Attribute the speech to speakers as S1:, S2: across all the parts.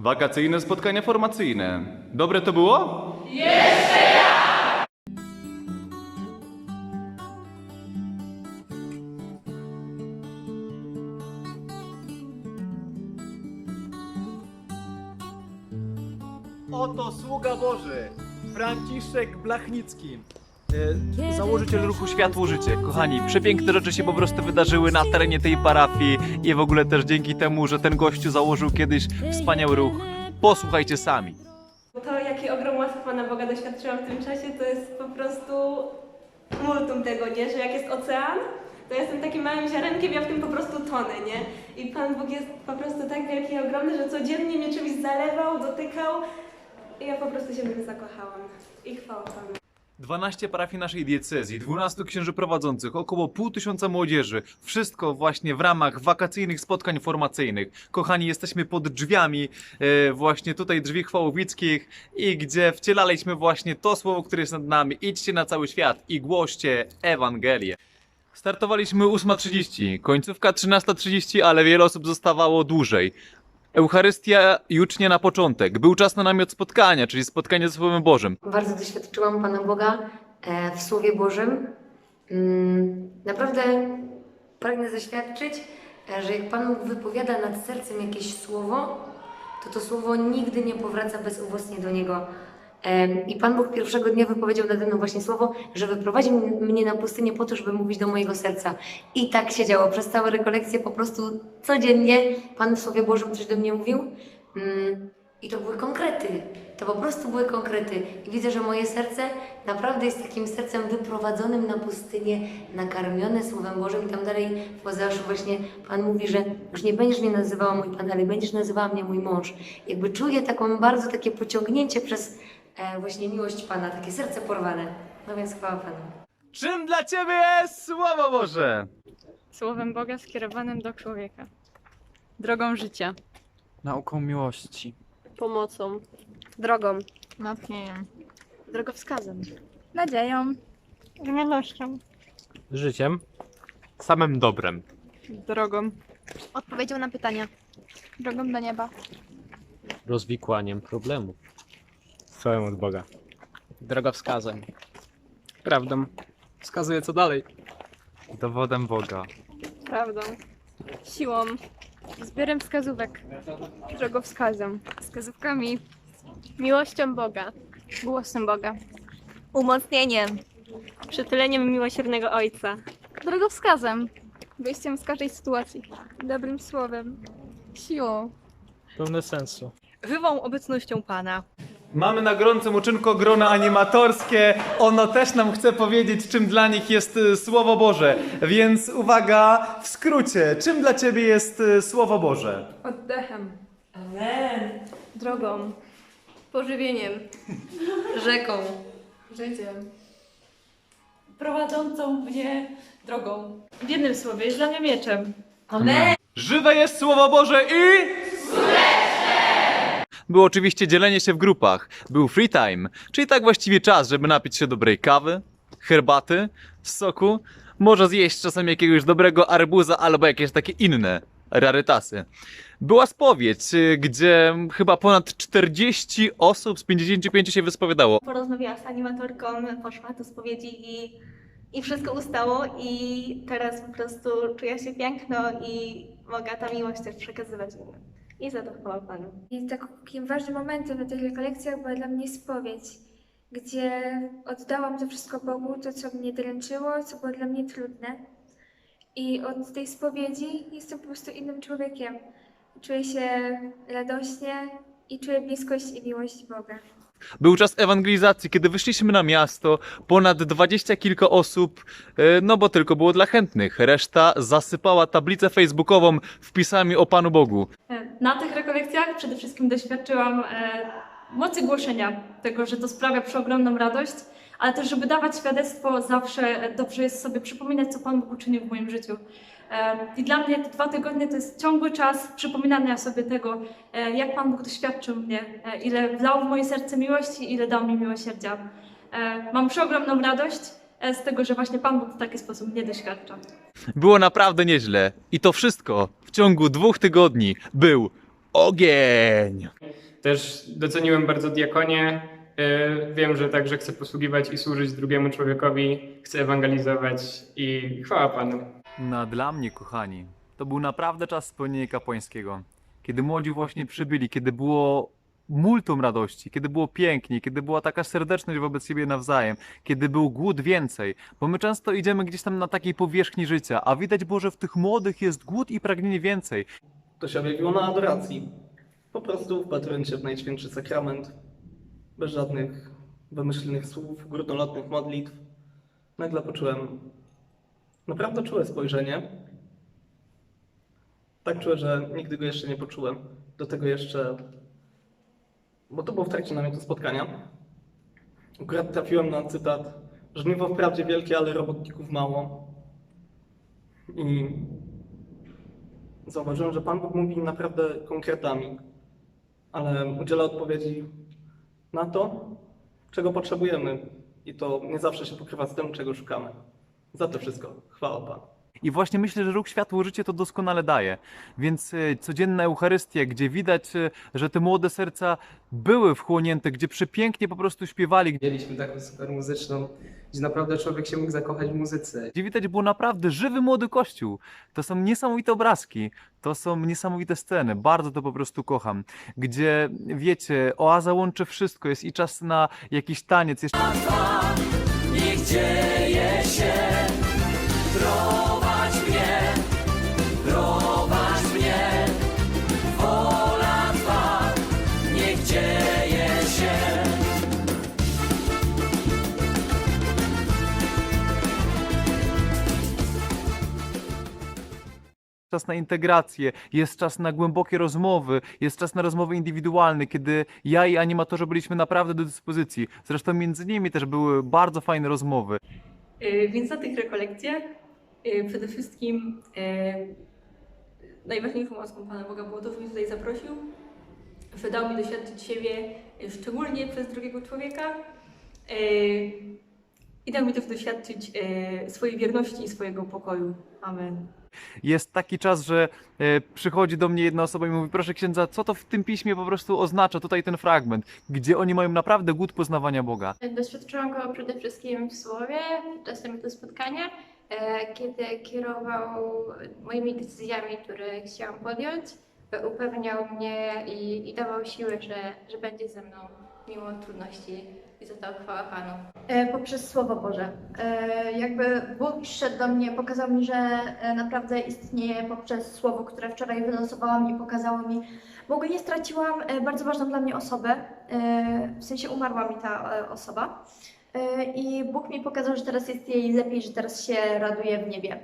S1: Wakacyjne spotkania formacyjne. Dobre to było?
S2: Oto sługa Boży, Franciszek Blachnicki, założyciel ruchu Światło Życie.
S1: Kochani, przepiękne rzeczy się po prostu wydarzyły na terenie tej parafii i w ogóle też dzięki temu, że ten gościu założył kiedyś wspaniały ruch. Posłuchajcie sami.
S3: To, jaki ogrom łaski Pana Boga doświadczyłam w tym czasie, to jest po prostu multum tego, nie? Że jak jest ocean, to jestem takim małym ziarenkiem, ja w tym po prostu tonę, nie? I Pan Bóg jest po prostu tak wielki i ogromny, że codziennie mnie czymś zalewał, dotykał i ja po prostu się w nim zakochałam. I chwała Panu.
S1: 12 parafii naszej diecezji, 12 księży prowadzących, około pół tysiąca młodzieży. Wszystko właśnie w ramach wakacyjnych spotkań formacyjnych. Kochani, jesteśmy pod drzwiami e, właśnie tutaj drzwi chwałowickich i gdzie wcielaliśmy właśnie to słowo, które jest nad nami. Idźcie na cały świat i głoście Ewangelię. Startowaliśmy 8.30, końcówka 13.30, ale wiele osób zostawało dłużej. Eucharystia jucznie na początek. Był czas na namiot spotkania, czyli spotkanie ze Słowem Bożym.
S4: Bardzo doświadczyłam Pana Boga e, w Słowie Bożym. Mm, Naprawdę pragnę zaświadczyć, e, że jak Pan wypowiada nad sercem jakieś słowo, to to słowo nigdy nie powraca bezowocnie do Niego. I Pan Bóg pierwszego dnia wypowiedział nade mną właśnie słowo, że wyprowadzi mnie na pustynię po to, żeby mówić do mojego serca. I tak się działo. Przez całe rekolekcje po prostu codziennie Pan w Słowie Bożym coś do mnie mówił. Mm, I to były konkrety. To po prostu były konkrety. I widzę, że moje serce naprawdę jest takim sercem wyprowadzonym na pustynię, nakarmione Słowem Bożym. I tam dalej w Ozeaszu właśnie Pan mówi, że już nie będziesz mnie nazywała mój Pan, ale będziesz nazywała mnie mój mąż. Jakby czuję taką bardzo takie pociągnięcie przez e, właśnie miłość Pana, takie serce porwane. No więc chwała Panu.
S1: Czym dla Ciebie jest Słowo Boże?
S5: Słowem Boga skierowanym do człowieka. Drogą życia.
S2: Nauką miłości.
S3: Pomocą. Drogą.
S5: Natchnieniem.
S3: Drogowskazem.
S5: Nadzieją. Gniadością.
S6: życiem, samym dobrem.
S5: Drogą.
S7: Odpowiedzią na pytania.
S5: Drogą do nieba.
S6: Rozwikłaniem problemów.
S2: Słowem od Boga.
S8: drogowskazem. Prawdą. Wskazuje co dalej.
S6: Dowodem Boga.
S5: Prawdą. Siłą. Zbiorem wskazówek. Drogowskazem. Wskazówkami. Miłością Boga. Głosem Boga.
S7: Umocnieniem.
S3: Przytuleniem miłosiernego Ojca.
S5: Drogowskazem. Wyjściem z każdej sytuacji. Dobrym słowem. Siłą.
S8: Pełne sensu.
S7: Żywą obecnością Pana.
S1: Mamy na gorącym uczynku grono animatorskie. Ono też nam chce powiedzieć, czym dla nich jest y, Słowo Boże. Więc uwaga, w skrócie, czym dla Ciebie jest y, Słowo Boże?
S5: Oddechem.
S3: Drogą.
S5: Pożywieniem.
S4: Rzeką.
S5: Życiem.
S9: prowadzącą mnie drogą.
S3: W jednym słowie, jest dla mnie mieczem.
S1: Żywe jest Słowo Boże i... Było oczywiście dzielenie się w grupach. Był free time, czyli tak właściwie czas, żeby napić się dobrej kawy, herbaty, soku, może zjeść czasem jakiegoś dobrego arbuza albo jakieś takie inne rarytasy. Była spowiedź, y, gdzie chyba ponad 40 osób z 55 się wyspowiadało.
S7: Porozmawiałam z animatorką, poszła do spowiedzi i, i wszystko ustało i teraz po prostu czuję się piękno i mogę ta miłość też przekazywać innym. I za to chwała Panu.
S10: I takim ważnym momentem na tych rekolekcjach była dla mnie spowiedź, gdzie oddałam to wszystko Bogu, to co mnie dręczyło, co było dla mnie trudne. I od tej spowiedzi jestem po prostu innym człowiekiem. Czuję się radośnie i czuję bliskość i miłość Boga.
S1: Był czas ewangelizacji, kiedy wyszliśmy na miasto, ponad dwadzieścia kilka osób, e, no bo tylko było dla chętnych. Reszta zasypała tablicę facebookową wpisami o Panu Bogu.
S9: Na tych rekolekcjach przede wszystkim doświadczyłam e, mocy głoszenia, tego, że to sprawia przeogromną radość, ale też, żeby dawać świadectwo, zawsze dobrze jest sobie przypominać, co Pan Bóg uczynił w moim życiu. I dla mnie te dwa tygodnie to jest ciągły czas przypominania sobie tego, e, jak Pan Bóg doświadczył mnie, e, ile wlał w moje serce miłości, ile dał mi miłosierdzia. E, Mam przeogromną radość z tego, że właśnie Pan Bóg w taki sposób mnie doświadcza.
S1: Było naprawdę nieźle. I to wszystko w ciągu dwóch tygodni był ogień!
S11: Też doceniłem bardzo diakonię. E, Wiem, że także chcę posługiwać i służyć drugiemu człowiekowi, chcę ewangelizować i chwała Panu.
S1: No a dla mnie, kochani, to był naprawdę czas spełnienia kapłańskiego. Kiedy młodzi właśnie przybyli, kiedy było multum radości, kiedy było pięknie, kiedy była taka serdeczność wobec siebie nawzajem, kiedy był głód więcej, bo my często idziemy gdzieś tam na takiej powierzchni życia, a widać było, że w tych młodych jest głód i pragnienie więcej.
S12: To się objawiło na adoracji. Po prostu wpatrując się w Najświętszy Sakrament, bez żadnych wymyślnych słów, górnolotnych modlitw, nagle poczułem naprawdę czułe spojrzenie. Tak czułe, że nigdy go jeszcze nie poczułem. Do tego jeszcze, bo to było w trakcie namiotu spotkania. Akurat trafiłem na cytat Żniwo wprawdzie wielkie, ale robotników mało. I zauważyłem, że Pan Bóg mówi naprawdę konkretami, ale udziela odpowiedzi na to, czego potrzebujemy. I to nie zawsze się pokrywa z tym, czego szukamy. Za to wszystko chwała Panu.
S1: I właśnie myślę, że ruch Światło Życie to doskonale daje. Więc e, codzienna Eucharystia, gdzie widać, e, że te młode serca były wchłonięte, gdzie przepięknie po prostu śpiewali,
S13: Mieliśmy taką super muzyczną, gdzie naprawdę człowiek się mógł zakochać w muzyce.
S1: gdzie widać było naprawdę żywy młody kościół. To są niesamowite obrazki, to są niesamowite sceny, bardzo to po prostu kocham. Gdzie, wiecie, oaza łączy wszystko, jest i czas na jakiś taniec, jest
S14: Niech dzieje się, prowadź
S1: czas na integrację, jest czas na głębokie rozmowy, jest czas na rozmowy indywidualne, kiedy ja i animatorzy byliśmy naprawdę do dyspozycji. Zresztą między nimi też były bardzo fajne rozmowy.
S9: Y, Więc na tych rekolekcjach y, przede wszystkim y, najważniejszą łaską Pana Boga było to, że mnie tutaj zaprosił, że dał mi doświadczyć siebie szczególnie przez drugiego człowieka i dał mi też doświadczyć swojej wierności i swojego pokoju. Amen.
S1: Jest taki czas, że e, przychodzi do mnie jedna osoba i mówi, proszę księdza, co to w tym piśmie po prostu oznacza, tutaj ten fragment, gdzie oni mają naprawdę głód poznawania Boga.
S15: Doświadczyłam go przede wszystkim w słowie, czasem to spotkania, e, kiedy kierował moimi decyzjami, które chciałam podjąć, e, upewniał mnie i, i dawał siły, że, że będzie ze mną mimo trudności i to chwała Panu.
S16: E, poprzez Słowo Boże. E, jakby Bóg szedł do mnie, pokazał mi, że e, naprawdę istnieje poprzez Słowo, które wczoraj wylosowałam i pokazało mi, bo ogólnie straciłam e, bardzo ważną dla mnie osobę, e, w sensie umarła mi ta e, osoba e, i Bóg mi pokazał, że teraz jest jej lepiej, że teraz się raduje w niebie.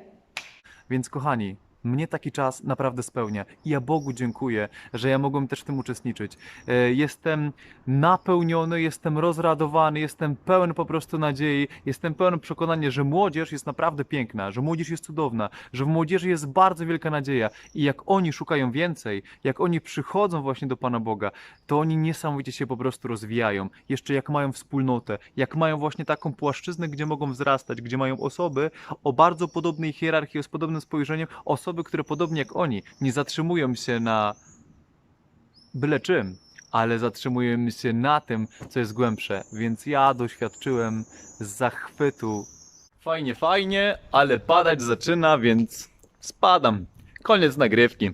S1: Więc kochani, mnie taki czas naprawdę spełnia i ja Bogu dziękuję, że ja mogłem też w tym uczestniczyć. E, Jestem napełniony, jestem rozradowany, jestem pełen po prostu nadziei, jestem pełen przekonania, że młodzież jest naprawdę piękna, że młodzież jest cudowna, że w młodzieży jest bardzo wielka nadzieja i jak oni szukają więcej, jak oni przychodzą właśnie do Pana Boga, to oni niesamowicie się po prostu rozwijają. Jeszcze jak mają wspólnotę, jak mają właśnie taką płaszczyznę, gdzie mogą wzrastać, gdzie mają osoby o bardzo podobnej hierarchii, z podobnym spojrzeniem, osoby, które podobnie jak oni nie zatrzymują się na byle czym, ale zatrzymują się na tym, co jest głębsze. Więc ja doświadczyłem zachwytu. Fajnie, fajnie, ale padać zaczyna, więc spadam. Koniec nagrywki.